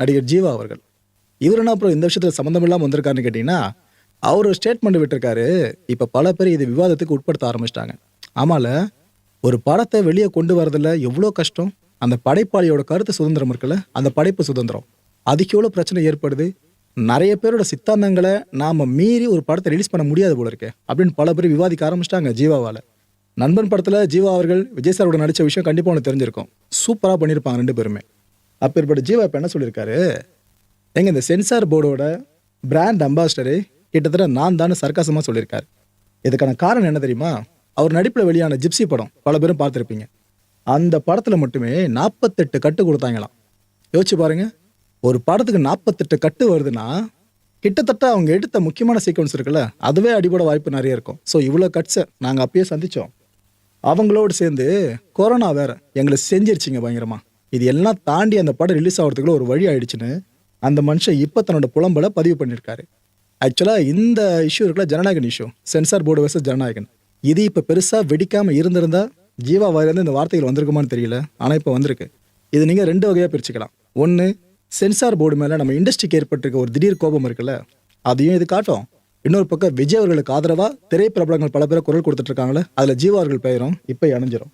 நடிகர் ஜீவா அவர்கள். இவர் என்ன அப்புறம் இந்த விஷயத்தில் சம்மந்தம் இல்லாமல் வந்திருக்காருன்னு கேட்டிங்கன்னா அவர் ஒரு ஸ்டேட்மெண்ட் விட்டுருக்காரு. இப்போ பல பேர் இது விவாதத்துக்கு உட்படுத்த ஆரம்பிச்சிட்டாங்க. ஆமால ஒரு படத்தை வெளியே கொண்டு வரதில் எவ்வளோ கஷ்டம்? அந்த படைப்பாளியோட கருத்து சுதந்திரம் இருக்குல்ல அந்த படைப்பு சுதந்திரம். அதுக்கு எவ்வளோ பிரச்சனை ஏற்படுது? நிறைய பேரோட சித்தாந்தங்களை நாம் மீறி ஒரு படத்தை ரிலீஸ் பண்ண முடியாது போல இருக்கே அப்படின்னு பல பேர் விவாதிக்க ஆரம்பிச்சிட்டாங்க ஜீவாவால். நண்பன் படத்தில் ஜீவா அவர்கள் விஜய் சாரோட நடிச்ச விஷயம் கண்டிப்பாக ஒன்று தெரிஞ்சிருக்கும். சூப்பராக பண்ணியிருப்பாங்க ரெண்டு பேருமே. அப்பேற்பட்ட ஜீவா இப்போ என்ன சொல்லியிருக்காரு? எங்க இந்த சென்சார் போர்டோட பிராண்ட் அம்பாசிடரு கிட்டத்தட்ட நான் தான் சர்க்காசமாக சொல்லியிருக்காரு. இதுக்கான காரணம் என்ன தெரியுமா? அவர் நடிப்பில் வெளியான ஜிப்சி படம் பல பேரும் பார்த்துருப்பீங்க. அந்த படத்தில் மட்டுமே நாற்பத்தெட்டு கட்டு கொடுத்தாங்களாம். யோசிச்சு பாருங்க. ஒரு படத்துக்கு நாற்பத்தெட்டு கட்டு வருதுன்னா கிட்டத்தட்ட அவங்க எடுத்த முக்கியமான சீக்வன்ஸ் இருக்குல்ல அதுவே அடிபட வாய்ப்பு நிறைய இருக்கும். ஸோ இவ்வளோ கட்ஸை நாங்கள் அப்பயே சந்தித்தோம் அவங்களோடு சேர்ந்து கொரோனா வேற எங்களை செஞ்சிருச்சிங்க பயங்கரமா. இது எல்லாம் தாண்டி அந்த படம் ரிலீஸ் ஆகிறதுக்குள்ள ஒரு வழி ஆயிடுச்சுன்னு அந்த மனுஷன் இப்போ தன்னோட புலம்பலை பதிவு பண்ணியிருக்காரு. ஆக்சுவலாக இந்த இஷ்யூ இருக்குல்ல Jananayagan issue censor board versus Jananayagan. இது இப்போ பெருசாக வெடிக்காமல் இருந்திருந்தா ஜீவா வாயிலிருந்து இந்த வார்த்தைகள் வந்திருக்குமான்னு தெரியல. ஆனால் இப்போ வந்திருக்கு. இது நீங்கள் ரெண்டு வகையாக பிரிச்சுக்கலாம். ஒன்று சென்சார் போர்டு மேலே நம்ம இண்டஸ்ட்ரிக்கு ஏற்பட்டிருக்க ஒரு திடீர் கோபம் இருக்குல்ல அதையும் இது காட்டும். இன்னொரு பக்கம் விஜய் அவர்களுக்கு ஆதரவாக திரைப்பிரபலங்கள் பல பேர் குரல் கொடுத்துட்ருக்காங்களே அதில் ஜீவா அவர்கள் பெயரும் இப்போ இணைஞ்சிரும்.